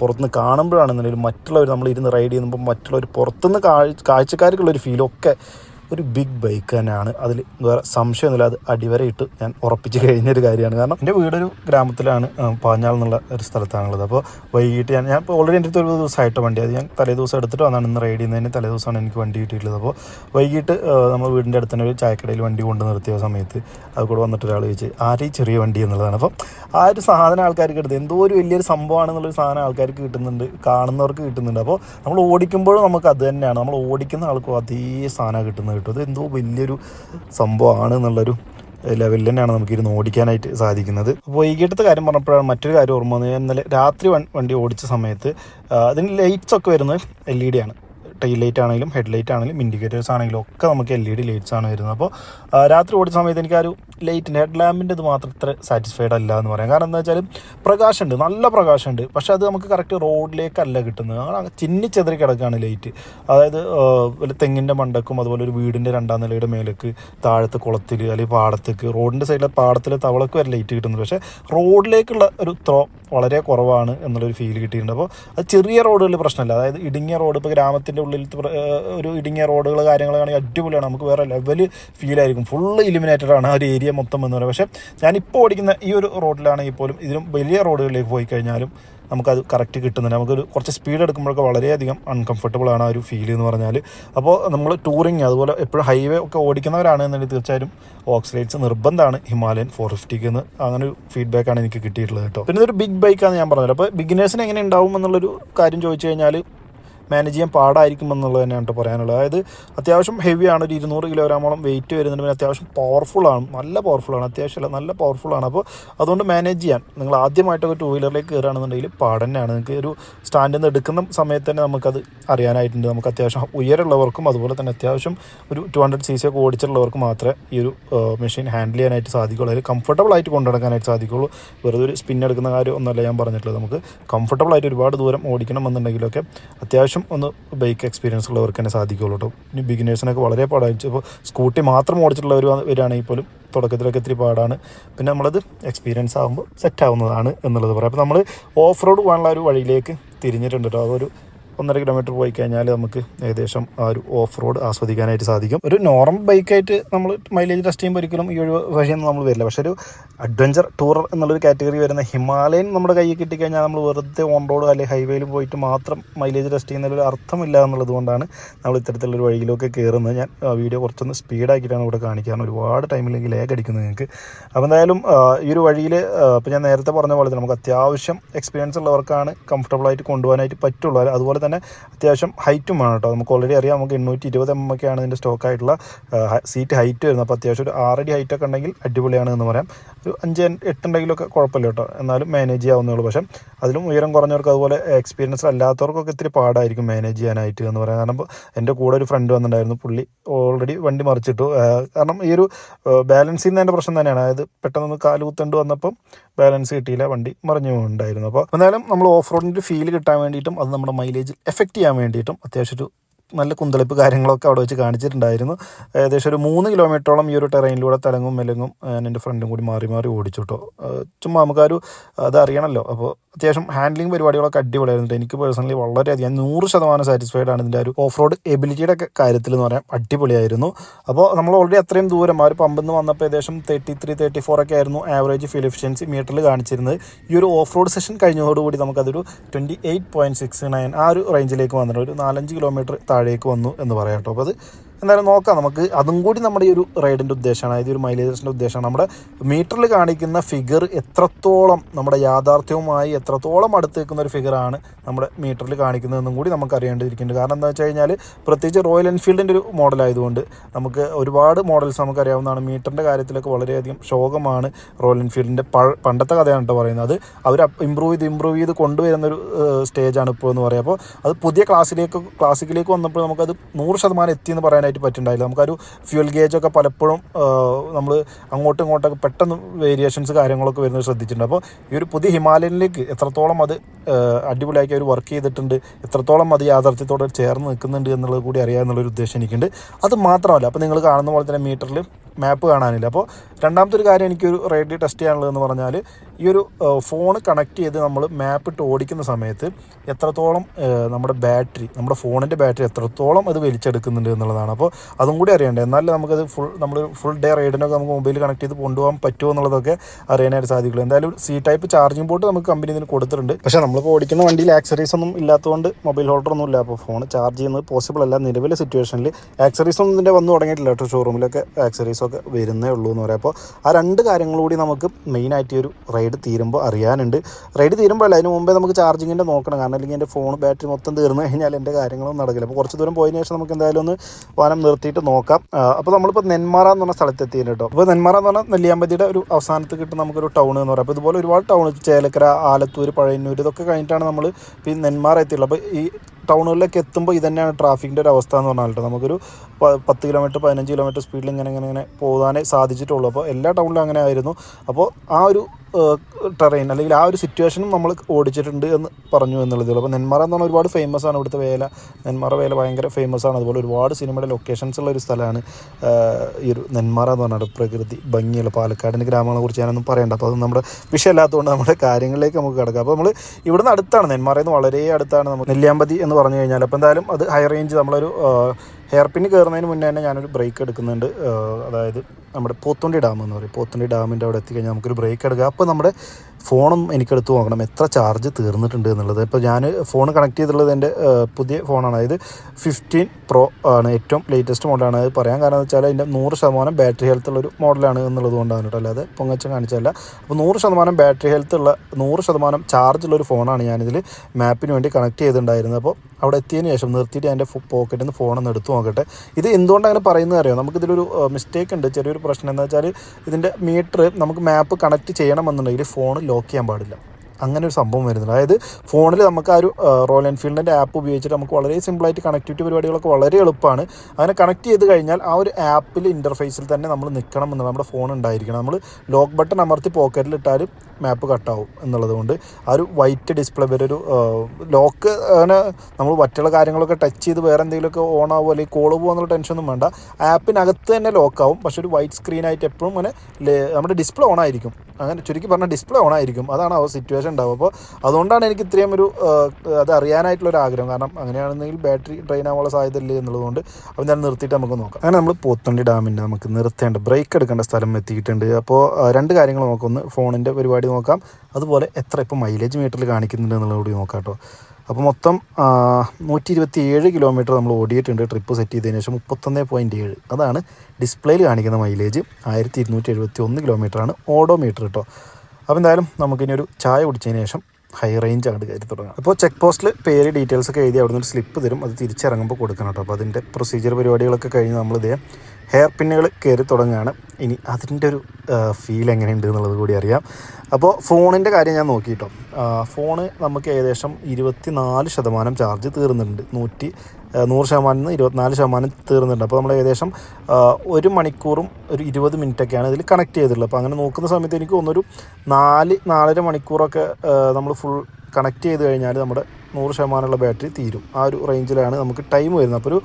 പുറത്തുനിന്ന് കാണുമ്പോഴാണെന്നുണ്ടെങ്കിലും മറ്റുള്ളവർ നമ്മൾ ഇരുന്ന് റൈഡ് ചെയ്യുമ്പോൾ മറ്റുള്ളവർ പുറത്തുനിന്ന് കാഴ്ച കാഴ്ചക്കാർക്കുള്ളൊരു ഫീലൊക്കെ ഒരു ബിഗ് ബൈക്ക് തന്നെയാണ്. അതിൽ വേറെ സംശയമൊന്നുമില്ല അത് അടിവരയിട്ട് ഞാൻ ഉറപ്പിച്ച് കഴിഞ്ഞൊരു കാര്യമാണ്. കാരണം എന്റെ വീടൊരു ഗ്രാമത്തിലാണ് പാഞ്ഞാൾ എന്നുള്ള ഒരു സ്ഥലത്താണുള്ളത്. അപ്പോൾ വൈകിട്ട് ഞാൻ ഞാൻ ഇപ്പോൾ ഓൾറെഡി എന്റെ അടുത്ത് ഒരു ദിവസമായിട്ട് വണ്ടി അത് ഞാൻ തലേ ദിവസം എടുത്തിട്ട് വന്നാണ് ഇന്ന് റൈഡ് ചെയ്യുന്നതിന് തലേ ദിവസമാണ് എനിക്ക് വണ്ടി കിട്ടിയിട്ടുള്ളത്. അപ്പോൾ വൈകിട്ട് നമ്മൾ വീടിന്റെ അടുത്ത് തന്നെ ഒരു ചായക്കടയിൽ വണ്ടി കൊണ്ട് നിർത്തിയ സമയത്ത് അത് കൂടെ വന്നിട്ട് ഒരാൾ ചോദിച്ച് ആരെയും ചെറിയ വണ്ടി എന്നുള്ളതാണ്? അപ്പം ആ ഒരു സാധനം ആൾക്കാർക്ക് കിട്ടുന്നത് എന്തോ ഒരു വലിയൊരു സംഭവമാണെന്നുള്ളൊരു സാധനം ആൾക്കാർക്ക് കിട്ടുന്നുണ്ട് കാണുന്നവർക്ക് കിട്ടുന്നുണ്ട്. അപ്പോൾ നമ്മൾ ഓടിക്കുമ്പോഴും നമുക്ക് അത് തന്നെയാണ്. നമ്മൾ ഓടിക്കുന്ന ആൾക്കും അതേ സാധനം കിട്ടുന്നത്. കിട്ടും. അത് എന്തോ വലിയൊരു സംഭവമാണ് എന്നുള്ളൊരു ലെവലിൽ തന്നെയാണ് നമുക്ക് ഇരുന്ന് ഓടിക്കാനായിട്ട് സാധിക്കുന്നത്. വൈകിട്ടത്തെ കാര്യം പറഞ്ഞപ്പോഴാണ് മറ്റൊരു കാര്യം ഓർമ്മ വന്നത്. ഇന്നലെ രാത്രി വണ്ടി ഓടിച്ച സമയത്ത് അതിന് ലൈറ്റ്സ് ഒക്കെ വരുന്നത് എൽ ഇ ഡി ആണ്. ടൈൽ ലൈറ്റ് ആണെങ്കിലും ഹെഡ് ലൈറ്റ് ആണെങ്കിലും ഇൻഡിക്കേറ്റേഴ്സ് ആണെങ്കിലും ഒക്കെ നമുക്ക് എൽ ഇ ഡി ലൈറ്റ്സ് ആണ് വരുന്നത്. അപ്പോൾ രാത്രി ഓടിച്ച സമയത്ത് എനിക്ക് ആ ഒരു ലൈറ്റിന്റെ ഹെഡ് ലാമ്പിന്റെ ഇത് മാത്രം ഇത്ര സാറ്റിസ്ഫൈഡ് അല്ല എന്ന് പറയാം. കാരണം എന്താ വെച്ചാൽ പ്രകാശമുണ്ട് നല്ല പ്രകാശമുണ്ട്. പക്ഷേ അത് നമുക്ക് കറക്റ്റ് റോഡിലേക്കല്ല കിട്ടുന്നത്. അങ്ങനെ ചിന്നിച്ചെതറി കിടക്കുകയാണ് ലൈറ്റ് അതായത് വലിയ തെങ്ങിന്റെ മണ്ടക്കും അതുപോലെ ഒരു വീടിന്റെ രണ്ടാം നിലയുടെ മേലേക്ക് താഴത്തെ കുളത്തിൽ അല്ലെങ്കിൽ പാടത്തേക്ക് റോഡിന്റെ സൈഡിലെ പാടത്തിലെ തവളക്ക് വരെ ലൈറ്റ് കിട്ടുന്നുണ്ട്. പക്ഷേ റോഡിലേക്കുള്ള ഒരു ത്രോ വളരെ കുറവാണ് എന്നുള്ളൊരു ഫീൽ കിട്ടിയിട്ടുണ്ട്. അപ്പോൾ അത് ചെറിയ റോഡുകളിൽ പ്രശ്നമില്ല. അതായത് ഇടുങ്ങിയ റോഡ് ഇപ്പോൾ ഗ്രാമത്തിന്റെ ഉള്ളിൽ ഒരു ഇടുങ്ങിയ റോഡുകൾ കാര്യങ്ങളാണെങ്കിൽ അടിപൊളിയാണ്. നമുക്ക് വേറെ ലെവൽ ഫീൽ ആയിരിക്കും. ഫുള്ള് ഇലിമിനേറ്റഡ് ആണ് ആ ഒരു ഏരിയ മൊത്തം എന്ന് പറയുന്നത് പക്ഷേ ഞാനിപ്പോൾ ഓടിക്കുന്ന ഈ ഒരു റോഡിലാണെങ്കിൽ പോലും ഇതിലും വലിയ റോഡുകളിലേക്ക് പോയി കഴിഞ്ഞാലും നമുക്കത് കറക്റ്റ് കിട്ടുന്നുണ്ട് നമുക്കൊരു കുറച്ച് സ്പീഡ് എടുക്കുമ്പോഴൊക്കെ വളരെയധികം അൺകംഫർട്ടബിൾ ആണ് ആ ഒരു ഫീൽ എന്ന് പറഞ്ഞാൽ അപ്പോൾ നമ്മൾ ടൂറിങ് അതുപോലെ എപ്പോഴും ഹൈവേ ഒക്കെ ഓടിക്കുന്നവരാണ് എന്നുണ്ടെങ്കിൽ തീർച്ചയായും ഓക്സിലൈറ്റ്സ് നിർബന്ധമാണ് ഹിമാലയൻ ഫോർ ഫിഫ്റ്റിക്ക് എന്ന്. അങ്ങനെ ഒരു ഫീഡ്ബാക്കാണ് എനിക്ക് കിട്ടിയിട്ടുള്ളത് കേട്ടോ. പിന്നെ ഇതൊരു ബിഗ് ബൈക്കാണ് ഞാൻ പറഞ്ഞത് അപ്പോൾ ബിഗിനേഴ്സിന് എങ്ങനെ ഉണ്ടാവും എന്നുള്ളൊരു കാര്യം ചോദിച്ചു കഴിഞ്ഞാൽ മാനേജ് ചെയ്യാൻ പാടായിരിക്കും എന്നുള്ളത് തന്നെയാണ് കേട്ടോ പറയാനുള്ളത്. അതായത് അത്യാവശ്യം ഹെവിയാണ് ഒരു ഇരുന്നൂറ് കിലോഗ്രാമോളം വെയിറ്റ് വരുന്നുണ്ട് പിന്നെ അത്യാവശ്യം പവർഫുൾ ആണ് നല്ല പവർഫുൾ ആണ് അത്യാവശ്യമല്ല നല്ല പവർഫുൾ ആണ്. അപ്പോൾ അതുകൊണ്ട് മാനേജ് ചെയ്യാൻ നിങ്ങൾ ആദ്യമായിട്ടൊക്കെ ടൂ വീലറിലേക്ക് കയറുകയാണെന്നുണ്ടെങ്കിൽ പാടന്നെയാണ് നിങ്ങൾക്ക് ഒരു സ്റ്റാൻഡിൽ നിന്ന് എടുക്കുന്ന സമയത്ത് തന്നെ നമുക്കത് അറിയാനായിട്ടുണ്ട്. നമുക്ക് അത്യാവശ്യം ഉയരമുള്ളവർക്കും അതുപോലെ തന്നെ അത്യാവശ്യം ഒരു ടു ഹൺഡ്രഡ് സി സി ഒക്കെ ഓടിച്ചിട്ടുള്ളവർക്ക് മാത്രമേ ഈ ഒരു മെഷീൻ ഹാൻഡിൽ ചെയ്യാനായിട്ട് സാധിക്കുള്ളൂ അതിൽ കംഫർട്ടബിൾ ആയിട്ട് കൊണ്ടുനടക്കാനായിട്ട് സാധിക്കുള്ളൂ വെറുതെ ഒരു സ്പിൻ എടുക്കുന്ന കാര്യം ഒന്നല്ല ഞാൻ പറഞ്ഞിട്ടുള്ളത്. നമുക്ക് കംഫർട്ടബിൾ ആയിട്ട് ഒരുപാട് ദൂരം ഓടിക്കണം എന്നുണ്ടെങ്കിലൊക്കെ അത്യാവശ്യം ഒന്ന് ബൈക്ക് എക്സ്പീരിയൻസ് ഉള്ളവർക്ക് തന്നെ സാധിക്കുള്ളൂ കേട്ടോ ഇനി ബിഗിനേഴ്സിനൊക്കെ വളരെ പാടാണ് ഇപ്പോൾ സ്കൂട്ടി മാത്രം ഓടിച്ചിട്ടുള്ളവർ വരികയാണെങ്കിൽ പോലും തുടക്കത്തിലൊക്കെ ഇത്തിരി പാടാണ്. പിന്നെ നമ്മളത് എക്സ്പീരിയൻസ് ആകുമ്പോൾ സെറ്റ് ആവുന്നതാണ് എന്നുള്ളത് പറയാം. അപ്പോൾ നമ്മൾ ഓഫ് റോഡ് പോകാനുള്ള ഒരു വഴിയിലേക്ക് തിരിഞ്ഞിട്ടുണ്ട് കേട്ടോ അതൊരു ഒന്നര കിലോമീറ്റർ പോയി കഴിഞ്ഞാൽ നമുക്ക് ഏകദേശം ആ ഒരു ഓഫ് റോഡ് ആസ്വദിക്കാനായിട്ട് സാധിക്കും. ഒരു നോർമൽ ബൈക്കായിട്ട് നമ്മൾ മൈലേജ് ടെസ്റ്റ് ചെയ്യുമ്പോൾ ഒരിക്കലും ഈ ഒരു വഴിയൊന്നും നമ്മൾ വരില്ല. പക്ഷേ ഒരു അഡ്വഞ്ചർ ടൂർ എന്നുള്ളൊരു കാറ്റഗറി വരുന്ന ഹിമാലയൻ നമ്മുടെ കയ്യിൽ കിട്ടിക്കഴിഞ്ഞാൽ നമ്മൾ വെറുതെ ഓൺ റോഡ് അല്ലെങ്കിൽ ഹൈവേയിൽ പോയിട്ട് മാത്രം മൈലേജ് ടെസ്റ്റ് ചെയ്യുന്നതിൽ ഒരു അർത്ഥമില്ല എന്നുള്ളത് കൊണ്ടാണ് നമ്മൾ ഇത്തരത്തിലൊരു വഴിയിലൊക്കെ കയറുന്നത് ഞാൻ വീഡിയോ കുറച്ചൊന്ന് സ്പീഡാക്കിയിട്ടാണ് ഇവിടെ കാണിക്കാൻ ഒരുപാട് ടൈമിലേക്ക് ലേഗ് അടിക്കുന്നത് നിങ്ങൾക്ക്. അപ്പോൾ എന്തായാലും ഈ ഒരു വഴിയിൽ ഇപ്പോൾ ഞാൻ നേരത്തെ പറഞ്ഞ പോലെ നമുക്ക് അത്യാവശ്യം എക്സ്പീരിയൻസ് ഉള്ളവർക്കാണ് കംഫർട്ടബിളായിട്ട് കൊണ്ടുപോകാനായിട്ട് പറ്റുള്ളൂ. അതുപോലെ തന്നെ അത്യാവശ്യം ഹൈറ്റും വേണം കേട്ടോ. നമുക്ക് ഓൾറെഡി അറിയാം നമുക്ക് എണ്ണൂറ്റി ഇരുപത് എം ഒക്കെയാണ് ഇതിന്റെ സ്റ്റോക്ക് ആയിട്ടുള്ള സീറ്റ് ഹൈറ്റ് വരുന്നത്. അപ്പോൾ അത്യാവശ്യം ഒരു ആറടി ഹൈറ്റ് ഒക്കെ ഉണ്ടെങ്കിൽ അടിപൊളിയാണ് എന്ന് പറയാം. ഒരു അഞ്ച് എട്ടുണ്ടെങ്കിലൊക്കെ കുഴപ്പമില്ല കേട്ടോ. എന്നാലും മാനേജ് ചെയ്യാവുന്നുള്ളൂ പക്ഷേ അതിലും ഉയരം കുറഞ്ഞവർക്ക് അതുപോലെ എക്സ്പീരിയൻസ് അല്ലാത്തവർക്കൊക്കെ ഇത്തിരി പാടായിരിക്കും മാനേജ് ചെയ്യാനായിട്ട് എന്ന് പറയാം. കാരണം എന്റെ കൂടെ ഒരു ഫ്രണ്ട് വന്നിട്ടുണ്ടായിരുന്നു. പുള്ളി ഓൾറെഡി വണ്ടി മറിച്ചിട്ടു. കാരണം ഈ ഒരു ബാലൻസ് ചെയ്യുന്നതിന്റെ പ്രശ്നം തന്നെയാണ്. അതായത് പെട്ടെന്ന് കാലുകുത്തണ്ട് വന്നപ്പം ബാലൻസ് കിട്ടിയില്ല വണ്ടി മറിഞ്ഞു ഉണ്ടായിരുന്നു അപ്പോൾ എന്തായാലും നമ്മൾ ഓഫ് റോഡിന്റെ ഫീൽ കിട്ടാൻ വേണ്ടിയിട്ടും അത് നമ്മുടെ മൈലേജിൽ എഫക്റ്റ് ചെയ്യാൻ വേണ്ടിയിട്ടും അത്യാവശ്യം ഒരു നല്ല കുന്തളിപ്പ് കാര്യങ്ങളൊക്കെ അവിടെ വെച്ച് കാണിച്ചിട്ടുണ്ടായിരുന്നു. ഏകദേശം ഒരു മൂന്ന് കിലോമീറ്ററോളം ഈ ഒരു ടെറൈനിലൂടെ തലങ്ങും മെലങ്ങും എന്റെ ഫ്രണ്ടും കൂടി മാറി മാറി ഓടിച്ചു ചുമ്മാ നമുക്കൊരു അത് അറിയണമല്ലോ അപ്പോൾ അത്യാവശ്യം ഹാൻഡ്ലിംഗ് പരിപാടികളൊക്കെ അടിപൊളിയായിരുന്നു എനിക്ക് പേഴ്സണലി വളരെയധികം നൂറ് ശതമാനം സാറ്റിസ്ഫൈഡ് ആണ് ഇതിന്റെ ഒരു ഓഫ് റോഡ് എബിലിറ്റിയുടെ കാര്യത്തിൽ എന്ന് പറയാം അടിപൊളിയായിരുന്നു. അപ്പോൾ നമ്മൾ ഓൾറെഡി അത്രയും ദൂരം ആ ഒരു പമ്പിൽ നിന്ന് വന്നപ്പോൾ ഏകദേശം തേർട്ടി ത്രീ തേർട്ടി ഫോർ ഒക്കെ ആയിരുന്നു ആവറേജ് ഫ്യൂൽ എഫിഷ്യൻസി മീറ്ററിൽ കാണിച്ചിരുന്നത്. ഈ ഒരു ഓഫ് റോഡ് സെഷൻ കഴിഞ്ഞതോടുകൂടി നമുക്കതൊരു twenty eight point six nine ആ ഒരു റേഞ്ചിലേക്ക് വന്നിട്ടുണ്ട്. ഒരു നാലഞ്ച് കിലോമീറ്റർ താഴേക്ക് വന്നു എന്ന് പറയാം കേട്ടോ. അപ്പോൾ അത് എന്തായാലും നോക്കാം. നമുക്ക് അതും കൂടി നമ്മുടെ ഈ ഒരു റൈഡിന്റെ ഉദ്ദേശമാണ്. അതായത് ഒരു മൈലേജസിന്റെ ഉദ്ദേശമാണ്. നമ്മുടെ മീറ്ററിൽ കാണിക്കുന്ന ഫിഗർ എത്രത്തോളം നമ്മുടെ യാഥാർത്ഥ്യവുമായി എത്രത്തോളം അടുത്ത് നിൽക്കുന്ന ഒരു ഫിഗറാണ് നമ്മുടെ മീറ്ററിൽ കാണിക്കുന്നതെന്നും കൂടി നമുക്ക് അറിയേണ്ടിയിരിക്കുന്നുണ്ട് കാരണം എന്താ വെച്ച് കഴിഞ്ഞാൽ പ്രത്യേകിച്ച് റോയൽ എൻഫീൽഡിന്റെ ഒരു മോഡലായതുകൊണ്ട് നമുക്ക് ഒരുപാട് മോഡൽസ് നമുക്കറിയാവുന്നതാണ് മീറ്ററിന്റെ കാര്യത്തിലൊക്കെ വളരെയധികം ശോകമാണ് റോയൽ എൻഫീൽഡിന്റെ പണ്ടത്തെ കഥയാണ് കേട്ടോ പറയുന്നത്. അവർ ഇമ്പ്രൂവ് ചെയ്ത് ഇമ്പ്രൂവ് ചെയ്ത് കൊണ്ടുവരുന്നൊരു സ്റ്റേജാണ് ഇപ്പോൾ എന്ന് പറയുക അപ്പോൾ അത് പുതിയ ക്ലാസ്സിലേക്ക് ക്ലാസിക്കിലേക്ക് വന്നപ്പോൾ നമുക്കത് നൂറ് ശതമാനം എത്തിയെന്ന് പറയാനായിട്ട് പറ്റുന്നുണ്ടായില്ല നമുക്കൊരു ഫ്യൂൽ ഗേജൊക്കെ പലപ്പോഴും നമ്മൾ അങ്ങോട്ടും ഇങ്ങോട്ടൊക്കെ പെട്ടെന്ന് വേരിയേഷൻസ് കാര്യങ്ങളൊക്കെ വരുന്നത് ശ്രദ്ധിച്ചിട്ടുണ്ട്. അപ്പോൾ ഈ ഒരു പുതിയ ഹിമാലയനിലേക്ക് എത്രത്തോളം അത് അടിപൊളിയാക്കി അവർ വർക്ക് ചെയ്തിട്ടുണ്ട് എത്രത്തോളം അത് യാഥാർത്ഥ്യത്തോടെ ചേർന്ന് നിൽക്കുന്നുണ്ട് എന്നുള്ളത് കൂടി അറിയാമെന്നുള്ളൊരു ഉദ്ദേശം എനിക്കുണ്ട്. അത് മാത്രമല്ല അപ്പോൾ നിങ്ങൾ കാണുന്ന പോലെ തന്നെ മീറ്ററിൽ മാപ്പ് കാണാനില്ല. അപ്പോൾ രണ്ടാമത്തെ ഒരു കാര്യം എനിക്കൊരു റേഡിയോ ടെസ്റ്റ് ചെയ്യാനുള്ളതെന്ന് പറഞ്ഞാൽ ഈ ഒരു ഫോൺ കണക്ട് ചെയ്ത് നമ്മൾ മാപ്പ് ഇട്ട് ഓടിക്കുന്ന സമയത്ത് എത്രത്തോളം നമ്മുടെ ബാറ്ററി നമ്മുടെ ഫോണിന്റെ ബാറ്ററി എത്രത്തോളം അത് വലിച്ചെടുക്കുന്നുണ്ട് എന്നുള്ളതാണ്. അപ്പോൾ അതും കൂടി അറിയണ്ടേ? എന്നാലും നമുക്കത് ഫുൾ നമ്മൾ ഫുൾ ഡേ റൈഡിനൊക്കെ നമുക്ക് മൊബൈൽ കണക്ട് ചെയ്ത് കൊണ്ടുപോകാൻ പറ്റുമോ എന്നുള്ളതൊക്കെ അറിയാനായിട്ട് സാധിക്കുള്ളൂ. എന്തായാലും സി ടൈപ്പ് ചാർജിങ് പോർട്ട് നമുക്ക് കമ്പനി ഇതിന് കൊടുത്തിട്ടുണ്ട്. പക്ഷേ നമ്മളിപ്പോൾ ഓടിക്കുന്ന വണ്ടിയിൽ ആക്സറീസ് ഒന്നും ഇല്ലാത്തതുകൊണ്ട് മൊബൈൽ ഹോൾഡർ ഒന്നും ഇല്ല. അപ്പോൾ ഫോൺ ചാർജ് ചെയ്യുന്നത് പോസിബിൾ അല്ല. നിലവിലെ സിറ്റുവേഷനിൽ ആക്സറീസ് ഒന്നും ഇതിന്റെ വന്നു തുടങ്ങിയിട്ടില്ല കേട്ടോ. ഷോറൂമിലൊക്കെ ആക്സറീസ് ഒക്കെ വരുന്നേ ഉള്ളൂ എന്ന് പറയാം. അപ്പോൾ ആ രണ്ട് കാര്യങ്ങൾ കൂടി നമുക്ക് മെയിനായിട്ട് ഈ ഒരു റൈഡ് തീരുമ്പോൾ അറിയാനുണ്ട്. റൈഡ് തീരുമ്പോഴല്ല അതിന് മുമ്പേ നമുക്ക് ചാർജിങ്ങിന്റെ നോക്കണം. കാരണം അല്ലെങ്കിൽ എന്റെ ഫോൺ ബാറ്ററി മൊത്തം തീർന്നു കഴിഞ്ഞാൽ എന്റെ കാര്യങ്ങളൊന്നും നടക്കില്ല. അപ്പോൾ കുറച്ച് ദൂരം പോയതിനു ശേഷം നമുക്ക് എന്തായാലും ഒന്ന് വാനം നിർത്തിയിട്ട് നോക്കാം. അപ്പോൾ നമ്മളിപ്പോൾ നെന്മാറ എന്ന് പറഞ്ഞ സ്ഥലത്ത് എത്തിയിരുന്നു കേട്ടോ. അപ്പോൾ നെന്മാറ എന്ന് പറഞ്ഞാൽ നെല്ലിയാമ്പതിയുടെ ഒരു അവസാനത്ത് കിട്ടുന്ന നമുക്കൊരു ടൗൺ എന്ന് പറയാം. അപ്പോൾ ഇതുപോലെ ഒരുപാട് ടൗൺ ചേലക്കര ആലത്തൂർ പഴയന്നൂർ ഇതൊക്കെ കഴിഞ്ഞിട്ടാണ് നമ്മൾ ഈ നെന്മാറ എത്തിയുള്ളത് അപ്പോൾ ഈ ടൗണുകളിലേക്ക് എത്തുമ്പോൾ ഇതന്നെയാണ് ട്രാഫിക്കിന്റെ ഒരു അവസ്ഥ എന്ന് പറഞ്ഞാൽ നമുക്കൊരു പത്ത് കിലോമീറ്റർ പതിനഞ്ച് കിലോമീറ്റർ സ്പീഡിൽ ഇങ്ങനെ ഇങ്ങനെ ഇങ്ങനെ പോകാനേ സാധിച്ചിട്ടുള്ളൂ. അപ്പോൾ എല്ലാ ടൗണിലും അങ്ങനെ ആയിരുന്നു അപ്പോൾ ആ ഒരു ടെറൈൻ അല്ലെങ്കിൽ ആ ഒരു സിറ്റുവേഷനും നമ്മൾ ഓടിച്ചിട്ടുണ്ട് എന്ന് പറഞ്ഞു എന്നുള്ളതേ ഉള്ളൂ. അപ്പോൾ നെന്മാറ എന്ന് പറഞ്ഞാൽ ഒരുപാട് ഫേമസ് ആണ് ഇവിടുത്തെ വേല. നെന്മാറ വേല ഭയങ്കര ഫേമസ് ആണ്. അതുപോലെ ഒരുപാട് സിനിമയുടെ ലൊക്കേഷൻസ് ഉള്ള ഒരു സ്ഥലമാണ് ഈ ഒരു നെന്മാറ എന്ന് പറഞ്ഞാൽ പ്രകൃതി ഭംഗിയുള്ള പാലക്കാടിന്റെ ഗ്രാമങ്ങളെ കുറിച്ച് ഞാനൊന്നും പറയണ്ട. അപ്പോൾ അത് നമ്മുടെ വിഷയമല്ലാത്തതുകൊണ്ട് നമ്മുടെ കാര്യങ്ങളിലേക്ക് നമുക്ക് കിടക്കാം. അപ്പോൾ നമ്മൾ ഇവിടുന്ന് അടുത്താണ്. നെന്മാറയിൽ നിന്ന് വളരെ അടുത്താണ്. നമുക്ക് നെല്ലിയാമ്പതി എന്ന് പറഞ്ഞു കഴിഞ്ഞാൽ അപ്പോൾ എന്തായാലും അത് ഹൈ റേഞ്ച് നമ്മളൊരു ഹെയർ പിന്ന് കയറുന്നതിന് മുന്നേ തന്നെ ഞാനൊരു ബ്രേക്ക് എടുക്കുന്നുണ്ട്. അതായത് നമ്മുടെ പോത്തുണ്ടി ഡാം എന്ന് പറയും. പോത്തുണ്ടി ഡാമിന്റെ അവിടെ എത്തിക്കഴിഞ്ഞാൽ നമുക്കൊരു ബ്രേക്ക് എടുക്കുക അപ്പോൾ നമ്മുടെ ഫോണും എനിക്കെടുത്ത് നോക്കണം എത്ര ചാർജ് തീർന്നിട്ടുണ്ട് എന്നുള്ളത്. ഇപ്പോൾ ഞാൻ ഫോൺ കണക്ട് ചെയ്തിട്ടുള്ളത് എന്റെ പുതിയ ഫോണാണ് അതായത് ഫിഫ്റ്റീൻ പ്രോ ആണ് ഏറ്റവും ലേറ്റസ്റ്റ് മോഡലാണ് അത് പറയാൻ കാരണം എന്ന് വെച്ചാൽ അതിന്റെ നൂറ് ശതമാനം ബാറ്ററി ഹെൽത്ത് ഉള്ളൊരു മോഡലാണ് എന്നുള്ളത് കൊണ്ടാണ് കേട്ടോ. അല്ലാതെ പൊങ്ങച്ചം കാണിച്ചല്ല അപ്പോൾ നൂറ് ശതമാനം ബാറ്ററി ഹെൽത്ത് ഉള്ള നൂറ് ശതമാനം ചാർജ് ഉള്ള ഒരു ഫോണാണ് ഞാനിതിൽ മാപ്പിന് വേണ്ടി കണക്ട് ചെയ്തിട്ടുണ്ടായിരുന്നത്. അപ്പോൾ അവിടെ എത്തിയതിന് ശേഷം നിർത്തിയിട്ട് എന്റെ പോക്കറ്റിൽ നിന്ന് ഫോണൊന്ന് എടുത്തു നോക്കട്ടെ. ഇത് എന്തുകൊണ്ട് അങ്ങനെ പറയുന്നത് അറിയാം? നമുക്കിതിലൊരു മിസ്റ്റേക്ക് ഉണ്ട്. ചെറിയൊരു പ്രശ്നം എന്താ വെച്ചാൽ ഇതിന്റെ മീറ്റർ നമുക്ക് മാപ്പ് കണക്ട് ചെയ്യണമെന്നുണ്ടെങ്കിൽ ഫോൺ ലോക്ക് ചെയ്യാൻ പാടില്ല. അങ്ങനെ ഒരു സംഭവം വരുന്നുണ്ട്. അതായത് ഫോണിൽ നമുക്ക് ആ ഒരു റോയൽ എൻഫീൽഡിന്റെ ആപ്പ് ഉപയോഗിച്ചിട്ട് നമുക്ക് വളരെ സിമ്പിളായിട്ട് കണക്ടിവിറ്റി പരിപാടികളൊക്കെ വളരെ എളുപ്പമാണ്. അങ്ങനെ കണക്ട് ചെയ്ത് കഴിഞ്ഞാൽ ആ ഒരു ആപ്പിൽ ഇന്റർഫേസിൽ തന്നെ നമ്മൾ നിൽക്കണം എന്നുള്ളത് നമ്മുടെ ഫോൺ ഉണ്ടായിരിക്കണം. നമ്മൾ ലോക്ക് ബട്ടൺ അമർത്തി പോക്കറ്റിൽ ഇട്ടാൽ മാപ്പ് കട്ടാവും എന്നുള്ളത് കൊണ്ട്. ആ ഒരു വൈറ്റ് ഡിസ്പ്ലേ വരെ ഒരു ലോക്ക് അങ്ങനെ നമ്മൾ മറ്റുള്ള കാര്യങ്ങളൊക്കെ ടച്ച് ചെയ്ത് വേറെ എന്തെങ്കിലുമൊക്കെ ഓൺ ആവുമോ അല്ലെങ്കിൽ കോൾ പോകുമോ എന്നുള്ള ടെൻഷനൊന്നും വേണ്ട. ആപ്പിനകത്ത് തന്നെ ലോക്കാവും പക്ഷെ ഒരു വൈറ്റ് സ്ക്രീനായിട്ട് എപ്പോഴും അങ്ങനെ നമ്മുടെ ഡിസ്പ്ലേ ഓൺ ആയിരിക്കും. അങ്ങനെ ചുരുക്കി പറഞ്ഞാൽ ഡിസ്പ്ലേ ഓൺ ആയിരിക്കും. അതാണ് ആ സിറ്റുവേഷൻ ഉണ്ടാവുക അപ്പോൾ അതുകൊണ്ടാണ് എനിക്ക് ഇത്രയും ഒരു അത് അറിയാനായിട്ടുള്ള ഒരു ആഗ്രഹം. കാരണം അങ്ങനെയാണെന്നെങ്കിൽ ബാറ്ററി ഡ്രെയിൻ ആവാനുള്ള സാധ്യത ഇല്ലേ എന്നുള്ളതുകൊണ്ട് അപ്പോൾ ഞാൻ നിർത്തിയിട്ട് നമുക്ക് നോക്കാം. അങ്ങനെ നമ്മൾ പോത്തണ്ടി ഡാമിന്റെ നമുക്ക് നിർത്തേണ്ട ബ്രേക്ക് എടുക്കേണ്ട സ്ഥലം എത്തിയിട്ടുണ്ട്. അപ്പോൾ രണ്ട് കാര്യങ്ങൾ നോക്കാം ഒന്ന് ഫോണിന്റെ പരിപാടി നോക്കാം. അതുപോലെ എത്ര ഇപ്പോൾ മൈലേജ് മീറ്ററിൽ കാണിക്കുന്നുണ്ട് എന്നുള്ളത് കൂടി നോക്കാം കേട്ടോ. അപ്പോൾ മൊത്തം നൂറ്റി ഇരുപത്തി ഏഴ് കിലോമീറ്റർ നമ്മൾ ഓടിയിട്ടുണ്ട് ട്രിപ്പ് സെറ്റ് ചെയ്തതിന് ശേഷം മുപ്പത്തൊന്ന് പോയിന്റ് ഏഴ്. അതാണ് ഡിസ്പ്ലേയിൽ കാണിക്കുന്ന മൈലേജ്. ആയിരത്തി ഇരുന്നൂറ്റി എഴുപത്തി ഒന്ന് കിലോമീറ്ററാണ് ഓഡോമീറ്റർ കേട്ടോ. അപ്പോൾ എന്തായാലും നമുക്കിനി ഒരു ചായ കുടിച്ചതിന് ശേഷം ഹൈ റേഞ്ച് അങ്ങോട്ട് കയറി തുടങ്ങാം. അപ്പോൾ ചെക്ക് പോസ്റ്റിൽ പേര് ഡീറ്റെയിൽസ് ഒക്കെ എഴുതി അവിടെ നിന്ന് സ്ലിപ്പ് തരും. അത് തിരിച്ചിറങ്ങുമ്പോൾ കൊടുക്കണം കേട്ടോ. അപ്പോൾ അതിന്റെ പ്രൊസീജിയർ പരിപാടികളൊക്കെ കഴിഞ്ഞ് നമ്മളിതേ ഹെയർ പിന്നുകൾ കയറി തുടങ്ങുകയാണ് ഇനി അതിന്റെ ഒരു ഫീൽ എങ്ങനെയുണ്ട് എന്നുള്ളത് കൂടി അറിയാം. അപ്പോൾ ഫോണിന്റെ കാര്യം ഞാൻ നോക്കി കേട്ടോ ഫോണ് നമുക്ക് ഏകദേശം ഇരുപത്തി നാല് ശതമാനം ചാർജ് തീർന്നിട്ടുണ്ട്. നൂറ്റി നൂറ് ശതമാനം നിന്ന് ഇരുപത്തിനാല് ശതമാനം തീർന്നിട്ടുണ്ട്. അപ്പോൾ നമ്മൾ ഏകദേശം ഒരു മണിക്കൂറും ഒരു ഇരുപത് മിനിറ്റൊക്കെയാണ് ഇതിൽ കണക്ട് ചെയ്തിട്ടുള്ളത്. അപ്പോൾ അങ്ങനെ നോക്കുന്ന സമയത്ത് എനിക്ക് ഒന്നൊരു നാല് നാലര മണിക്കൂറൊക്കെ നമ്മൾ ഫുൾ കണക്ട് ചെയ്ത് കഴിഞ്ഞാൽ നമ്മുടെ നൂറ് ശതമാനമുള്ള ബാറ്ററി തീരും. ആ ഒരു റേഞ്ചിലാണ് നമുക്ക് ടൈം വരുന്നത്. അപ്പോൾ ഒരു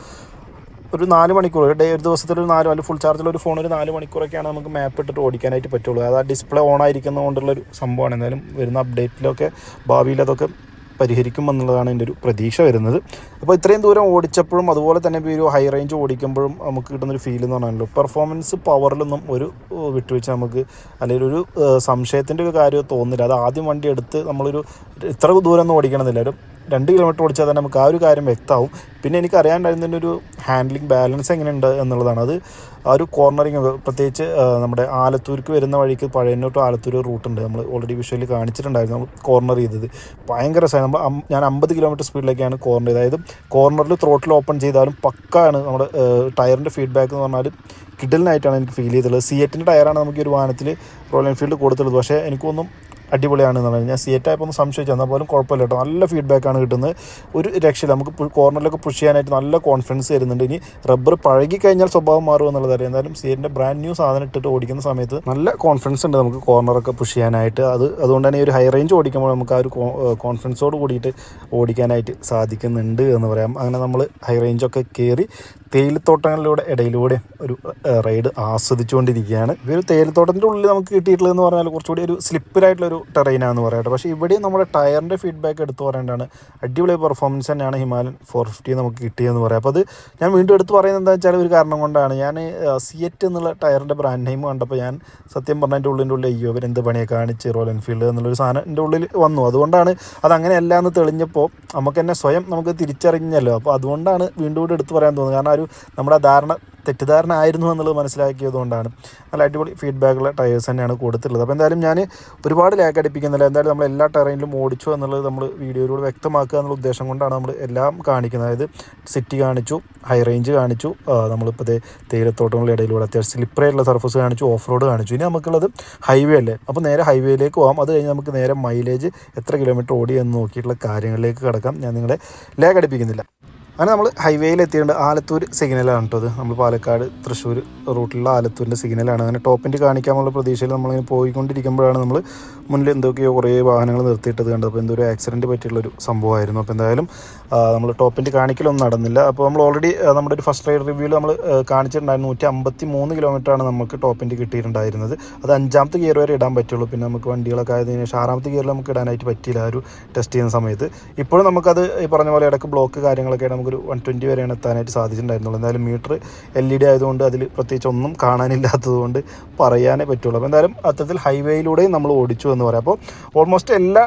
ഒരു നാല് മണിക്കൂർ ഡേ ഒരു ദിവസത്തിൽ ഒരു നാല് അല്ലെങ്കിൽ ഫുൾ ചാർജിൽ ഒരു ഫോൺ ഒരു നാല് മണിക്കൂറൊക്കെയാണ് നമുക്ക് മാപ്പ് ഇട്ടിട്ട് ഓടിക്കാനായിട്ട് പറ്റുള്ളൂ. അത് ആ ഡിസ്പ്ലേ ഓൺ ആയിരിക്കുന്നതുകൊണ്ടുള്ളൊരു സംഭവമാണ്. എന്തായാലും വരുന്ന അപ്ഡേറ്റിലൊക്കെ ഭാവിയിൽ അതൊക്കെ പരിഹരിക്കും എന്നുള്ളതാണ് എന്റെ ഒരു പ്രതീക്ഷ വരുന്നത്. അപ്പോൾ ഇത്രയും ദൂരം ഓടിച്ചപ്പോഴും അതുപോലെ തന്നെ ഇപ്പോൾ ഒരു ഹൈ റേഞ്ച് ഓടിക്കുമ്പോഴും നമുക്ക് കിട്ടുന്നൊരു ഫീൽ എന്ന് പറഞ്ഞാലോ പെർഫോമൻസ് പവറിലൊന്നും ഒരു വിട്ടുവീഴ്ച നമുക്ക് അല്ലെങ്കിൽ ഒരു സംശയത്തിന്റെ ഒരു കാര്യം തോന്നില്ല അത് ആദ്യം വണ്ടി എടുത്ത് നമ്മളൊരു ഇത്ര ദൂരം ഒന്നും ഓടിക്കണമെന്നില്ല. ഒരു രണ്ട് കിലോമീറ്റർ ഓടിച്ചാൽ തന്നെ നമുക്ക് ആ ഒരു കാര്യം വ്യക്തമാവും. പിന്നെ എനിക്ക് അറിയാണ്ടായിരുന്നതിന്റെ ഒരു ഹാൻഡ്ലിംഗ് ബാലൻസ് എങ്ങനെയുണ്ട് എന്നുള്ളതാണ്. അത് ആ ഒരു കോർണറിങ് പ്രത്യേകിച്ച് നമ്മുടെ ആലത്തൂർക്ക് വരുന്ന വഴിക്ക് പഴയന്നൂർ ടു ആലത്തൂർ റൂട്ടുണ്ട് നമ്മൾ ഓൾറെഡി വിഷ്വലി കാണിച്ചിട്ടുണ്ടായിരുന്നു നമ്മൾ കോർണർ ചെയ്തത്. ഭയങ്കര രസമാണ് നമ്മൾ ഞാൻ അമ്പത് കിലോമീറ്റർ സ്പീഡിലേക്കാണ് കോർണർ ചെയ്തത്. അതായത് കോർണറിൽ ത്രോട്ടിൽ ഓപ്പൺ ചെയ്താലും പക്കാണ് നമ്മുടെ ടയറിന്റെ ഫീഡ്ബാക്ക് എന്ന് പറഞ്ഞാൽ കിഡലിനായിട്ടാണ് എനിക്ക് ഫീൽ ചെയ്തിട്ടുള്ളത് സിയറ്റിന്റെ ടയറാണ് നമുക്ക് ഒരു വാഹനത്തിൽ റോയൽ എൻഫീൽഡ് കൊടുത്തുള്ളത് പക്ഷേ എനിക്കൊന്നും അടിപൊളിയാണ് എന്നുള്ളത് ഞാൻ സിയറ്റ് ആയപ്പോൾ ഒന്ന് സംശയിച്ചു എന്നാൽ പോലും കുഴപ്പമില്ല കേട്ടോ. നല്ല ഫീഡ്ബാക്കാണ് കിട്ടുന്നത്. ഒരു രക്ഷയില്ല. നമുക്ക് കോർണറിലൊക്കെ പുഷ് ചെയ്യാനായിട്ട് നല്ല കോൺഫിഡൻസ് തരുന്നുണ്ട്. ഇനി റബ്ബർ പഴകി കഴിഞ്ഞാൽ സ്വഭാവം മാറും എന്നുള്ളത് അറിയാം. എന്തായാലും സിയറ്റിന്റെ ബ്രാൻഡ് ന്യൂ സാധനം ഇട്ടിട്ട് ഓടിക്കുന്ന സമയത്ത് നല്ല കോൺഫിഡൻസ് ഉണ്ട് നമുക്ക് കോർണറൊക്കെ പുഷ് ചെയ്യാനായിട്ട്. അത് അതുകൊണ്ട് തന്നെ ഒരു ഹൈ റേഞ്ച് ഓടിക്കുമ്പോൾ നമുക്ക് ആ ഒരു കോൺഫിഡൻസോട് കൂടിയിട്ട് ഓടിക്കാനായിട്ട് സാധിക്കുന്നുണ്ട് എന്ന് പറയാം. അങ്ങനെ നമ്മൾ ഹൈ റേഞ്ചൊക്കെ കയറി തേയിലത്തോട്ടങ്ങളിലൂടെ ഇടയിലൂടെ ഒരു റൈഡ് ആസ്വദിച്ചുകൊണ്ടിരിക്കുകയാണ്. ഈ ഒരു തേയിലത്തോട്ടത്തിന്റെ ഉള്ളിൽ നമുക്ക് കിട്ടിയിട്ടുള്ളതെന്ന് പറഞ്ഞാൽ കുറച്ചുകൂടി ഒരു സ്ലിപ്പറായിട്ടുള്ള ഒരു ടെറൈനാന്ന് പറയട്ടെ പക്ഷേ ഇവിടെയും നമ്മുടെ ടയറിന്റെ ഫീഡ്ബാക്ക് എടുത്ത് പറയേണ്ടതാണ്. അടിപൊളി പെർഫോമൻസ് തന്നെയാണ് ഹിമാലയൻ ഫോർ ഫിഫ്റ്റി നമുക്ക് കിട്ടിയതെന്ന് പറയാം. അപ്പോൾ അത് ഞാൻ വീണ്ടും എടുത്ത് പറയുന്നത് എന്താ വെച്ചാൽ ഒരു കാരണം കൊണ്ടാണ്. ഞാൻ സിയറ്റ് എന്നുള്ള ടയറിന്റെ ബ്രാൻഡ് നെയിം കണ്ടപ്പോൾ ഞാൻ സത്യം പറഞ്ഞാൽ എന്റെ ഉള്ളിന്റെ ഉള്ളിൽ അയ്യോ ഇവർ എന്ത് പണിയെ കാണിച്ച് റോയൽ എൻഫീൽഡ് എന്നുള്ളൊരു സാധനം എന്റെ ഉള്ളിൽ വന്നു. അതുകൊണ്ടാണ് അത് അങ്ങനെയല്ല എന്ന് തെളിഞ്ഞപ്പോൾ നമുക്ക് തന്നെ സ്വയം നമുക്ക് തിരിച്ചറിഞ്ഞല്ലോ. അപ്പോൾ അതുകൊണ്ടാണ് വീണ്ടും കൂടി എടുത്ത് പറയാൻ തോന്നുന്നത്. കാരണം ഒരു നമ്മുടെ ധാരണ തെറ്റിദ്ധാരണ ആയിരുന്നു എന്നുള്ളത് മനസ്സിലാക്കിയതുകൊണ്ടാണ് നല്ല അടിപൊളി ഫീഡ്ബാക്കുള്ള ടയേഴ്സ് തന്നെയാണ് കൊടുത്തിട്ടുള്ളത്. അപ്പോൾ എന്തായാലും ഞാൻ ഒരുപാട് ലാഗ് അടിപ്പിക്കുന്നില്ല. എന്തായാലും നമ്മൾ എല്ലാ ടെറൈനിലും ഓടിച്ചു എന്നുള്ളത് നമ്മൾ വീഡിയോയിലൂടെ വ്യക്തമാക്കുക എന്നുള്ള ഉദ്ദേശം കൊണ്ടാണ് നമ്മൾ എല്ലാം കാണിക്കുന്നത്. അതായത് സിറ്റി കാണിച്ചു ഹൈ റേഞ്ച് കാണിച്ചു നമ്മളിപ്പോൾ തേയിലത്തോട്ടങ്ങളുടെ ഇടയിലൂടെ അത്യാവശ്യം സ്ലിപ്പറായിട്ടുള്ള സർഫസ് കാണിച്ചു ഓഫ് റോഡ് കാണിച്ചു. ഇനി നമുക്കുള്ളത് ഹൈവേ അല്ലേ? അപ്പോൾ നേരെ ഹൈവേയിലേക്ക് പോകാം അത് കഴിഞ്ഞ് നമുക്ക് നേരെ മൈലേജ് എത്ര കിലോമീറ്റർ ഓടി എന്ന് നോക്കിയിട്ടുള്ള കാര്യങ്ങളിലേക്ക് കടക്കാം. ഞാൻ നിങ്ങളെ ലാഗ് അടിപ്പിക്കുന്നില്ല. അങ്ങനെ നമ്മൾ ഹൈവേയിൽ എത്തിയിട്ടുണ്ട്. ആലത്തൂർ സിഗ്നലാണ് കേട്ടോ അത് നമ്മൾ പാലക്കാട് തൃശ്ശൂർ റൂട്ടിലുള്ള ആലത്തൂരിന്റെ സിഗ്നലാണ് അങ്ങനെ ടോപ്പിന്റെ കാണിക്കാനുള്ള പ്രതീക്ഷയിൽ നമ്മളിങ്ങനെ പോയിക്കൊണ്ടിരിക്കുമ്പോഴാണ് നമ്മൾ മുന്നിൽ എന്തൊക്കെയോ കുറേ വാഹനങ്ങൾ നിർത്തിയിട്ടത് കണ്ടത്. അപ്പോൾ എന്തോ ഒരു ആക്സിഡന്റ് പറ്റിയുള്ളൊരു സംഭവമായിരുന്നു. അപ്പോൾ എന്തായാലും നമ്മൾ ടോപ്പിന്റെ കാണിക്കലൊന്നും നടന്നില്ല. അപ്പോൾ നമ്മൾ ഓൾറെഡി നമ്മുടെ ഒരു ഫസ്റ്റ് റൈഡ് റിവ്യൂവിൽ നമ്മൾ കാണിച്ചിട്ടുണ്ടായിരുന്നു. നൂറ്റി അമ്പത്തി മൂന്ന് കിലോമീറ്ററാണ് നമുക്ക് ടോപ്പിന്റെ കിട്ടിയിട്ടുണ്ടായിരുന്നത്. അത് അഞ്ചാമത്തെ ഗിയർ വരെ ഇടാൻ പറ്റുള്ളൂ. പിന്നെ നമുക്ക് വണ്ടികളൊക്കെ ആയതിനു ശേഷം ആറാമത്തെ ഗിയറിൽ നമുക്ക് ഇടാനായിട്ട് പറ്റിയില്ല ഒരു ടെസ്റ്റ് ചെയ്യുന്ന സമയത്ത്. ഇപ്പോഴും നമുക്കത് ഈ പറഞ്ഞ പോലെ ഇടയ്ക്ക് ബ്ലോക്ക് കാര്യങ്ങളൊക്കെ നമുക്കൊരു വൺ ട്വന്റി വരെയാണ് എത്താനായിട്ട് സാധിച്ചിട്ടുണ്ടായിരുന്നുള്ളൂ. എന്തായാലും മീറ്റർ എൽ ഇ ഡി ആയതുകൊണ്ട് അതിൽ പ്രത്യേകിച്ച് ഒന്നും കാണാനില്ലാത്തതുകൊണ്ട് പറയാനേ പറ്റുള്ളൂ. അപ്പോൾ എന്തായാലും അത്തരത്തിൽ ഹൈവേയിലൂടെയും നമ്മൾ ഓടിച്ചു എന്ന് പറയാം. അപ്പോൾ ഓൾമോസ്റ്റ് എല്ലാ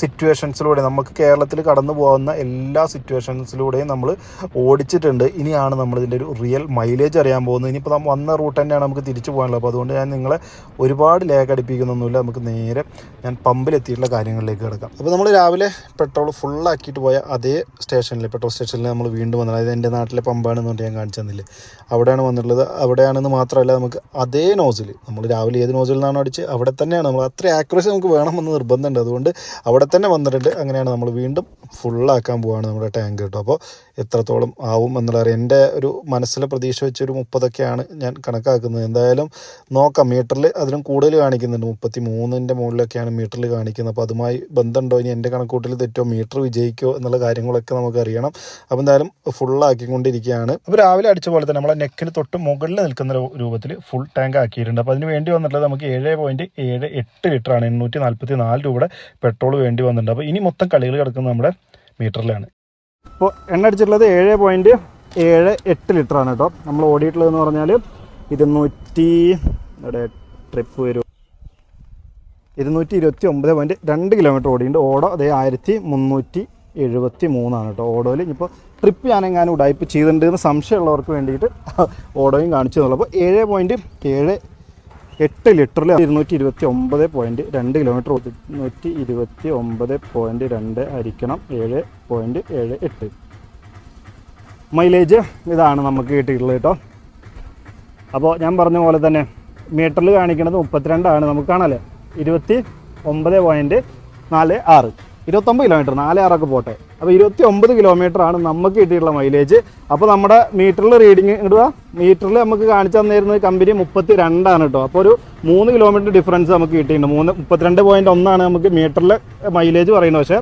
സിറ്റുവേഷൻസിലൂടെ നമുക്ക് കേരളത്തിൽ കടന്നു പോകുന്ന എല്ലാ സിറ്റുവേഷൻസിലൂടെയും നമ്മൾ ഓടിച്ചിട്ടുണ്ട്. ഇനിയാണ് നമ്മൾ ഇതിന്റെ ഒരു റിയൽ മൈലേജ് അറിയാൻ പോകുന്നത്. ഇനിയിപ്പോൾ നമ്മൾ വന്ന റൂട്ട് തന്നെയാണ് നമുക്ക് തിരിച്ചു പോകാനുള്ളത്. അപ്പോൾ അതുകൊണ്ട് ഞാൻ നിങ്ങളെ ഒരുപാട് ലേഖ അടിപ്പിക്കുന്നൊന്നുമില്ല. നമുക്ക് നേരെ ഞാൻ പമ്പിലെത്തിയിട്ടുള്ള കാര്യങ്ങളിലേക്ക് കിടക്കാം. അപ്പോൾ നമ്മൾ രാവിലെ പെട്രോൾ ഫുള്ളാക്കിയിട്ട് പോയ അതേ സ്റ്റേഷനിൽ പെട്രോൾ സ്റ്റേഷനിൽ നമ്മൾ വീണ്ടും വന്നത്. അതായത് എന്റെ നാട്ടിലെ പമ്പാണെന്നുകൊണ്ട് ഞാൻ കാണിച്ചു തന്നില്ല? അവിടെയാണ് വന്നിട്ടുള്ളത്. അവിടെയാണെന്ന് മാത്രമല്ല നമുക്ക് അതേ നോസിൽ നമ്മൾ രാവിലെ ഏത് നോസിൽ നിന്നാണ് അടിച്ച് അവിടെ തന്നെയാണ്. നമ്മൾ അത്ര ആക്യുറസി നമുക്ക് വേണമെന്ന് നിർബന്ധമുണ്ട്. അതുകൊണ്ട് അവിടെ തന്നെ വന്നിട്ടുണ്ട്. അങ്ങനെയാണ് നമ്മൾ വീണ്ടും ഫുള്ളാക്കാൻ പോവാണ് നമ്മുടെ ടാങ്ക് കേട്ടോ അപ്പോൾ എത്രത്തോളം ആവും എന്നുള്ള അറിയാം. എന്റെ ഒരു മനസ്സിലെ പ്രതീക്ഷ വെച്ചൊരു മുപ്പതൊക്കെയാണ് ഞാൻ കണക്കാക്കുന്നത്. എന്തായാലും നോക്കാം. മീറ്ററിൽ അതിലും കൂടുതൽ കാണിക്കുന്നുണ്ട്. മുപ്പത്തി മൂന്നിന്റെ മുകളിലൊക്കെയാണ് മീറ്ററിൽ കാണിക്കുന്നത്. അപ്പോൾ അതുമായി ബന്ധമുണ്ടോ? ഇനി എന്റെ കണക്കൂട്ടിൽ തെറ്റോ? മീറ്റർ വിജയിക്കോ? എന്നുള്ള കാര്യങ്ങളൊക്കെ നമുക്ക് അറിയണം. അപ്പോൾ എന്തായാലും ഫുള്ളാക്കിക്കൊണ്ടിരിക്കുകയാണ് അപ്പോൾ രാവിലെ അടിച്ച പോലെ തന്നെ നമ്മളെ നെക്കിന് തൊട്ട് മുകളിൽ നിൽക്കുന്ന രൂപത്തിൽ ഫുൾ ടാങ്ക് ആക്കിയിട്ടുണ്ട്. അപ്പോൾ അതിന് വേണ്ടി വന്നിട്ടുള്ളത് നമുക്ക് ഏഴ് പോയിന്റ് ഏഴ് എട്ട് ലിറ്ററാണ്. എണ്ണൂറ്റി നാൽപ്പത്തി നാല് രൂപയുടെ പെട്രോൾ വേണ്ടി വന്നിട്ടുണ്ട്. അപ്പോൾ ഇനി മൊത്തം കളികൾ കിടക്കുന്നത് നമ്മുടെ മീറ്ററിലാണ്. ഇപ്പോൾ എണ്ണ അടിച്ചിട്ടുള്ളത് ഏഴ് പോയിന്റ് ഏഴ് എട്ട് ലിറ്ററാണ് കേട്ടോ. നമ്മൾ ഓടിയിട്ടുള്ളതെന്ന് പറഞ്ഞാൽ ഇരുന്നൂറ്റി ഇവിടെ ട്രിപ്പ് വരും. ഇരുന്നൂറ്റി ഇരുപത്തി ഒമ്പത് പോയിന്റ് രണ്ട് കിലോമീറ്റർ ഓടിയുണ്ട് ഓടോ അതേ ആയിരത്തി മുന്നൂറ്റി എഴുപത്തി മൂന്നാണ് കേട്ടോ ഓടോയിൽ. ഇപ്പോൾ ട്രിപ്പ് ഞാനെങ്ങാനും ഉടായ്പ് ചെയ്തിട്ടുണ്ട് എന്ന് സംശയമുള്ളവർക്ക് വേണ്ടിയിട്ട് ഓടോയും കാണിച്ചു തന്നുള്ളൂ അപ്പോൾ ഏഴ് പോയിന്റ് ഏഴ് എട്ട് ലിറ്ററിൽ ഇരുന്നൂറ്റി ഇരുപത്തി ഒമ്പത് പോയിന്റ് രണ്ട് കിലോമീറ്റർ ഇരുന്നൂറ്റി നൂറ്റി ഇരുപത്തി ഒമ്പത് പോയിന്റ് രണ്ട് ഹരിക്കണം ഏഴ് പോയിന്റ് ഏഴ് എട്ട്. മൈലേജ് ഇതാണ് നമുക്ക് കിട്ടിയിട്ടുള്ളത് കേട്ടോ. അപ്പോൾ ഞാൻ പറഞ്ഞ പോലെ തന്നെ മീറ്ററിൽ കാണിക്കുന്നത് മുപ്പത്തിരണ്ടാണ് നമുക്ക് കാണാല്ലേ? ഇരുപത്തി ഒമ്പത് പോയിന്റ് നാല് ആറ്. ഇരുപത്തൊമ്പത് കിലോമീറ്റർ നാല് ആറൊക്കെ പോട്ടെ. അപ്പോൾ ഇരുപത്തി ഒമ്പത് കിലോമീറ്റർ ആണ് നമുക്ക് കിട്ടിയിട്ടുള്ള മൈലേജ് അപ്പോൾ നമ്മുടെ മീറ്ററിൽ റീഡിങ് ഇടുക മീറ്ററിൽ നമുക്ക് കാണിച്ചു തന്നിരുന്നത് കമ്പനി മുപ്പത്തി രണ്ടാണ് കേട്ടോ അപ്പോൾ ഒരു മൂന്ന് കിലോമീറ്റർ ഡിഫറൻസ് നമുക്ക് കിട്ടിയിട്ടുണ്ട്. മൂന്ന് മുപ്പത്തിരണ്ട് പോയിന്റ് ഒന്നാണ് നമുക്ക് മീറ്ററിൽ മൈലേജ് പറയുന്നത്. പക്ഷേ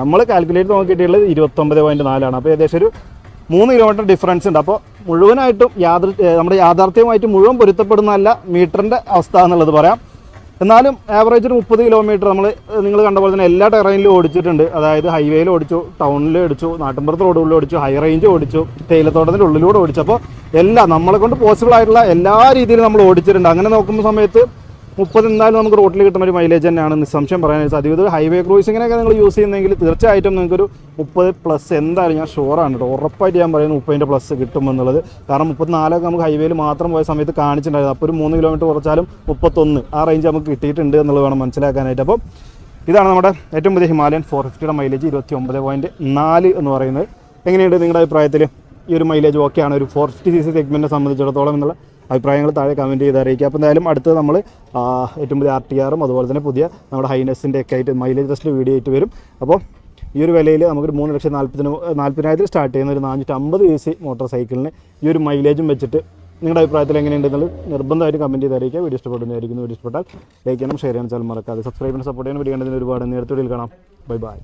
നമ്മൾ കാൽക്കുലേറ്റ് നോക്കി കിട്ടിയിട്ടുള്ളത് ഇരുപത്തൊമ്പത് പോയിന്റ് നാലാണ്. അപ്പോൾ ഏകദേശം ഒരു മൂന്ന് കിലോമീറ്റർ ഡിഫറൻസ് ഉണ്ട്. അപ്പോൾ മുഴുവനായിട്ടും യാത്ര നമ്മുടെ യാഥാർത്ഥ്യമായിട്ട് മുഴുവൻ പൊരുത്തപ്പെടുന്നതല്ല മീറ്ററിന്റെ അവസ്ഥ എന്നുള്ളത് പറയാം. എന്നാലും ആവറേജ് ഒരു മുപ്പത് കിലോമീറ്റർ നമ്മൾ നിങ്ങൾ കണ്ട പോലെ തന്നെ എല്ലാ ടെറൈനിലും ഓടിച്ചിട്ടുണ്ട്. അതായത് ഹൈവേയിൽ ഓടിച്ചു ടൗണിൽ ഓടിച്ചു നാട്ടിൻപുറത്ത് റോഡുകളിൽ ഓടിച്ചു ഹൈ റേഞ്ച് ഓടിച്ചു തേയിലത്തോട്ടത്തിന്റെ ഉള്ളിലൂടെ ഓടിച്ചു. അപ്പോൾ എല്ലാ നമ്മളെ കൊണ്ട് പോസിബിൾ ആയിട്ടുള്ള എല്ലാ രീതിയിലും നമ്മൾ ഓടിച്ചിട്ടുണ്ട്. അങ്ങനെ നോക്കുന്ന സമയത്ത് മുപ്പത് എന്തായാലും നമുക്ക് റോട്ടിൽ കിട്ടുന്ന ഒരു മൈലേജ് തന്നെയാണ്. നിസ്സംശയം പറയാൻ സാധിക്കും ഇത് ഹൈവേ ക്രൂസിങ്ങിനൊക്കെ നിങ്ങൾ യൂസ് ചെയ്യുന്നെങ്കിൽ തീർച്ചയായിട്ടും നിങ്ങൾക്കൊരു മുപ്പത് പ്ലസ് എന്തായാലും ഞാൻ ഷുവറാണ് കേട്ടോ ഉറപ്പായിട്ട് ഞാൻ പറയുന്നത് മുപ്പതിന്റെ പ്ലസ് കിട്ടുമെന്നുള്ളത്. കാരണം മുപ്പത്തിനാലൊക്കെ നമുക്ക് ഹൈവേയിൽ മാത്രം പോയ സമയത്ത് കാണിച്ചിട്ടുണ്ടായിരുന്നു. അപ്പോൾ ഒരു മൂന്ന് കിലോമീറ്റർ കുറച്ചാലും മുപ്പത്തൊന്ന് ആ റേഞ്ച് നമുക്ക് കിട്ടിയിട്ടുണ്ട് എന്നുള്ളത് വേണം മനസ്സിലാക്കാനായിട്ട്. അപ്പോൾ ഇതാണ് നമ്മുടെ ഏറ്റവും പുതിയ ഹിമാലയൻ ഫോർ ഫിഫ്റ്റിയുടെ മൈലേജ് ഇരുപത്തി ഒമ്പത് പോയിന്റ് നാല് എന്ന് പറയുന്നത്. എങ്ങനെയുണ്ട് നിങ്ങളുടെ അഭിപ്രായത്തിൽ ഈ ഒരു മൈലേജ് ഓക്കെയാണ് ഒരു ഫോർ ഫിഫ്റ്റി സി സി സെഗ്മെന്റിനെ സംബന്ധിച്ചിടത്തോളം എന്നുള്ള അഭിപ്രായങ്ങൾ താഴെ കമന്റ് ചെയ്ത് അറിയിക്കുക. അപ്പോൾ എന്തായാലും അടുത്തത് നമ്മൾ ഏറ്റവും പുതിയ ആർ ടി ആറും അതുപോലെ തന്നെ പുതിയ നമ്മുടെ ഹൈനസിന്റെ ഒക്കെ ആയിട്ട് മൈലേജ് ടെസ്റ്റിൽ വീഡിയോ ആയിട്ട് വരും. അപ്പോൾ ഈ ഒരു വിലയിൽ നമുക്കൊരു മൂന്ന് ലക്ഷം നാൽപ്പത്തിന് നാൽപ്പതിനായിരത്തിൽ സ്റ്റാർട്ട് ചെയ്യുന്ന ഒരു നാനൂറ്റി അമ്പത് എ സി മോട്ടോർ സൈക്കിളിന് ഈ ഒരു മൈലേജും വെച്ചിട്ട് നിങ്ങളുടെ അഭിപ്രായത്തിൽ എങ്ങനെയുണ്ടെന്നുള്ളത് നിർബന്ധമായിട്ട് കമന്റ് ചെയ്ത് അറിയിക്കുക. വീഡിയോ ഇഷ്ടപ്പെടുന്നതായിരിക്കും വീഡിയോ ഇഷ്ടപ്പെട്ടാൽ ലൈക്ക് ചെയ്യണം ഷെയർ ചെയ്യണം. ചാനൽ മറക്കാതെ സബ്സ്ക്രൈബ് സപ്പോർട്ട് ചെയ്യണം. വീഡിയോ കണ്ടതിന് ഒരുപാട് നേരത്തെ കാണാം. Bye bye